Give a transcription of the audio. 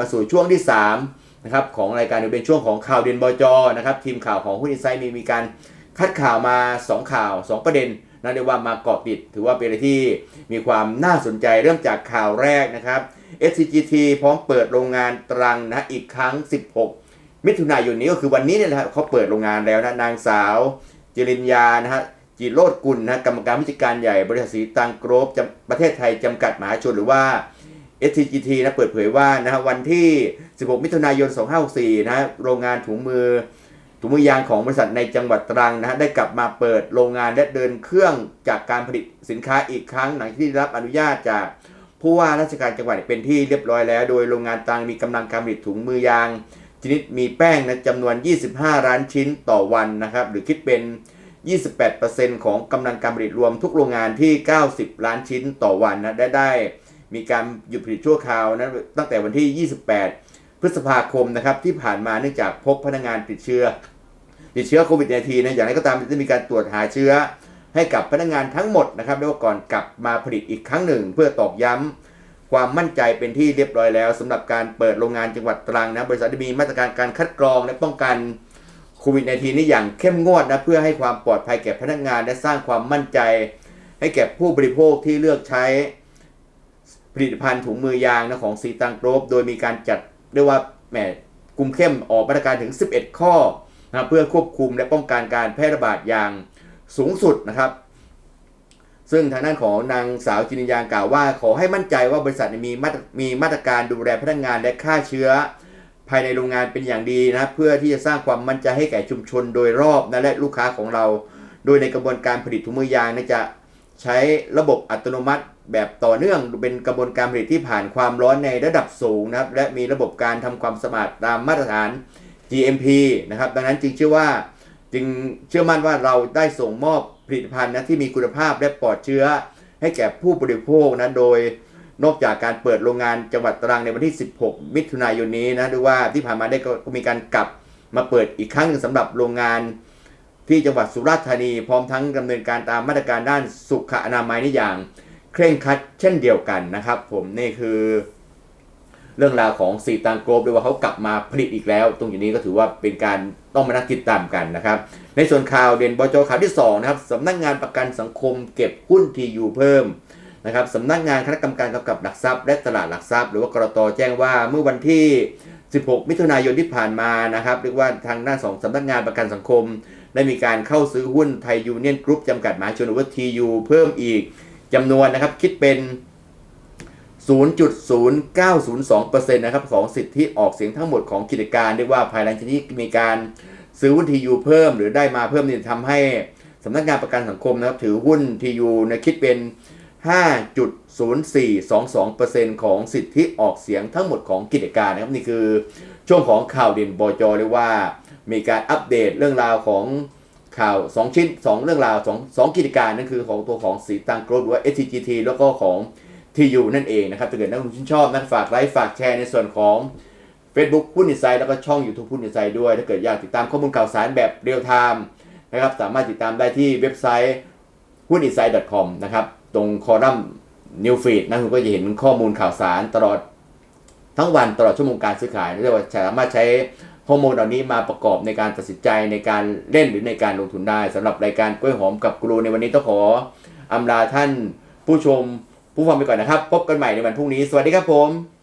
มาสู่ช่วงที่3นะครับของรายการโดยเป็นช่วงของข่าวเด่นบจนะครับทีมข่าวของหุ้นอินไซด์มีมีการคัดข่าวมา 2 ข่าว 2 ประเด็นนะเรียกว่ามาเกาะติด ถือว่าเป็นอะไรที่มีความน่าสนใจเริ่มจากข่าวแรกนะครับ SCGT พร้อมเปิดโรงงานตรังนะอีกครั้ง 16 มิถุนายนนี้ก็คือวันนี้เนี่ยนะครับเขาเปิดโรงงานแล้วนะนางสาวจิริญญานะฮะจิโรดกุลนะกรรมการผู้จัดการใหญ่บริษัทสีตังกรบประเทศไทยจำกัดมหาชนหรือว่า STGT นะเปิดเผยว่านะฮะวันที่ 16 มิถุนายน 2564นะฮะโรงงานถุงมือ ถุงมือยางของบริษัทในจังหวัดตรังนะฮะได้กลับมาเปิดโรงงานและเดินเครื่องจากการผลิตสินค้าอีกครั้งหลังที่ได้รับอนุญาตจากผู้ว่าราชการจังหวัดเป็นที่เรียบร้อยแล้ว โดยโรงงานตรังมีกำลังการผลิตถุงมือยาง ชนิดมีแป้งนะจำนวน 25 ล้านชิ้นต่อวันนะครับหรือคิดเป็น 28%ของกำลังการผลิตรวมทุกโรงงานที่ 90 ล้านชิ้นต่อวันนะได้ได้ มีการหยุดผลิตชั่วคราวนะตั้งแต่วันที่ 28 พฤษภาคมนะครับที่ผ่านมาเนื่องจากพบพนักงานติดเชื้อ ติดเชื้อโควิด -19 นะอย่างไรก็ตามจะมีการตรวจหาเชื้อ ให้กับพนักงานทั้งหมดนะครับเรียกว่าก่อนกลับมาผลิตอีกครั้งหนึ่ง เพื่อตอกย้ำความมั่นใจเป็นที่เรียบร้อยแล้วสำหรับการเปิดโรงงานจังหวัดตรังนะบริษัทได้มีมาตรการการคัดกรองและป้องกันโควิด -19 นี่อย่างเข้มงวดนะเพื่อให้ความปลอดภัยแก่พนักงานและสร้างความมั่นใจ ให้แก่ผู้บริโภคที่เลือกใช้ ผลิตภัณฑ์ถุงมือยางนะของสีตังโกรบโดยมีการจัดเรียกว่าแหมกลุ่มเข้มออกมาตรการถึง 11 ข้อนะเพื่อควบคุมและป้องกันการแพร่ระบาดอย่างสูงสุดนะครับ ซึ่งทางด้านของนางสาวจินยางกล่าวว่า ขอให้มั่นใจว่าบริษัทมีมาตรมีมาตรการดูแลพนักงานและฆ่าเชื้อ ภายในโรงงานเป็นอย่างดีนะเพื่อที่จะสร้างความมั่นใจให้แก่ชุมชนโดยรอบนะและลูกค้าของเรา โดยในกระบวนการผลิตถุงมือยางนะจะ ใช้ระบบอัตโนมัติแบบต่อเนื่องเป็นกระบวนการผลิตที่ผ่านความร้อนในระดับสูงนะครับ และมีระบบการทำความสะอาดตามมาตรฐาน GMP นะครับ ดังนั้นจึงเชื่อว่าจึงเชื่อมั่นว่าเราได้ส่งมอบผลิตภัณฑ์นะที่มีคุณภาพและปลอดเชื้อ ให้แก่ผู้บริโภคนะโดยนอกจากการเปิดโรงงานจังหวัดตรังในวันที่ 16 มิถุนายนนี้นะหรือว่าที่ผ่านมาได้ก็มีการกลับมาเปิดอีกครั้งหนึ่งสำหรับโรงงาน ที่จังหวัดสุราษฎร์ธานีพร้อมทั้งดำเนินการตามมาตรการด้านสุขอนามัยนี่อย่าง เคร่งครัดเช่นเดียวกันนะครับ ผมนี่คือ เรื่องราวของสีตังโกรบด้วยว่าเขากลับมาผลิตอีกแล้ว ตรงนี้ก็ถือว่าเป็นการต้องมานั่งติดตามกันนะครับ ในส่วนข่าวเด่นบจข่าวที่2นะครับสำนักงานประกันสังคมเก็บหุ้นทียูเพิ่มนะครับสำนักงานคณะกรรมการกำกับหลักทรัพย์และตลาดหลักทรัพย์ หรือว่ากรตแจ้งว่าเมื่อวันที่ 16 มิถุนายนที่ผ่านมานะครับเรียกว่าทางด้านสองสำนักงานประกันสังคม ได้มีการเข้าซื้อหุ้นไทยยูเนียนกรุ๊ปจำกัดมหาชนหรือว่าทียูเพิ่มอีกจำนวนนะครับคิดเป็น 0.0902%นะครับของสิทธิออกเสียงทั้งหมดของกิจการเรียกว่าภายหลังจากที่มีการซื้อหุ้นทียูเพิ่มหรือได้มาเพิ่มนี่ทำให้สำนักงานประกันสังคมนะครับถือหุ้นทียูนะคิดเป็น 5.0422%ของสิทธิออกเสียงทั้งหมดของกิจการนะครับนี่คือช่วงของข่าวเด่นบจเรียกว่า มีการอัปเดตเรื่องราวของข่าว 2 ชิ้น 2 เรื่องราว2 2กิจการนั่นคือของตัวของสีตังโกรดหรือว่า STGT แล้วก็ของ TU นั่นเองนะครับถ้าเกิดนักลงทุนชอบนะฝากไลค์ฝากแชร์ในส่วนของ Facebook หุ้นอินไซด์แล้วก็ช่อง YouTube หุ้นอินไซด์ด้วย ถ้าเกิดอยากติดตามข้อมูลข่าวสารแบบเรียลไทม์นะครับสามารถติดตามได้ที่เว็บไซต์หุ้นอินไซด์ .com นะครับตรงคอลัมน์ New Feed นะคุณก็จะเห็นข้อมูลข่าวสารตลอดทั้งวันตลอดชั่วโมงการซื้อขายเรียกว่าสามารถใช้ ฮอร์โมนเหล่านี้มาประกอบในการตัดสินใจในการเล่นหรือในการลงทุนได้สำหรับรายการกล้วยหอมกับกรูในวันนี้ต้องขออำลาท่านผู้ชมผู้ฟังไปก่อนนะครับ พบกันใหม่ในวันพรุ่งนี้ สวัสดีครับผม